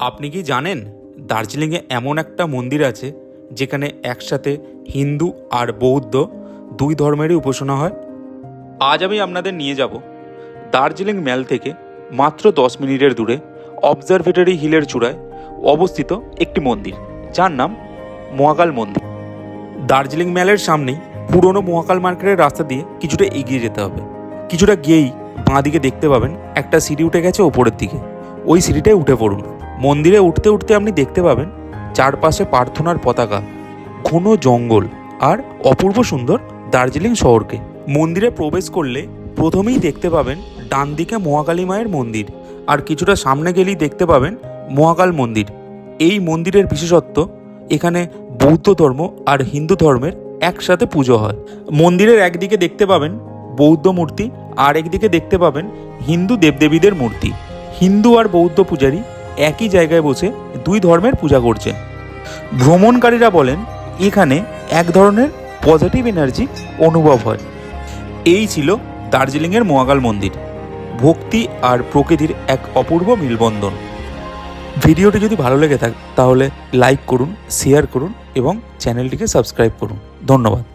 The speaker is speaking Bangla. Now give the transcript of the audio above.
আপনি কি জানেন দার্জিলিংয়ে এমন একটা মন্দির আছে যেখানে একসাথে হিন্দু আর বৌদ্ধ দুই ধর্মেরই উপাসনা হয়? আজ আমি আপনাদের নিয়ে যাব দার্জিলিং ম্যাল থেকে মাত্র দশ মিনিটের দূরে অবজারভেটরি হিলের চূড়ায় অবস্থিত একটি মন্দির, যার নাম মহাকাল মন্দির। দার্জিলিং ম্যালের সামনেই পুরনো মহাকাল মার্কেটের রাস্তা দিয়ে কিছুটা এগিয়ে যেতে হবে। কিছুটা গিয়েই বাঁ দিকে দেখতে পাবেন একটা সিঁড়ি উঠে গেছে ওপরের দিকে। ওই সিঁড়িটায় উঠে পড়ুন। মন্দিরে উঠতে উঠতে আপনি দেখতে পাবেন চারপাশে প্রার্থনার পতাকা, ঘন জঙ্গল আর অপূর্ব সুন্দর দার্জিলিং শহরকে। মন্দিরে প্রবেশ করলে প্রথমেই দেখতে পাবেন ডান দিকে মহাকালী মায়ের মন্দির আর কিছুটা সামনে গেলেই দেখতে পাবেন মহাকাল মন্দির। এই মন্দিরের বিশেষত্ব, এখানে বৌদ্ধ ধর্ম আর হিন্দু ধর্মের একসাথে পুজো হয়। মন্দিরের একদিকে দেখতে পাবেন বৌদ্ধ মূর্তি আর একদিকে দেখতে পাবেন হিন্দু দেবদেবীদের মূর্তি। হিন্দু আর বৌদ্ধ পূজারী একই জায়গায় বসে দুই ধর্মের পূজা করছেন। ভ্রমণকারীরা বলেন, এখানে এক ধরনের পজিটিভ এনার্জি অনুভব হয়। এই ছিল দার্জিলিংয়ের মহাকাল মন্দির। ভক্তি আর প্রকৃতির এক অপূর্ব মিলবন্ধন। ভিডিওটি যদি ভালো লেগে থাকে, তাহলে লাইক করুন শেয়ার করুন এবং চ্যানেলটিকে সাবস্ক্রাইব করুন। ধন্যবাদ।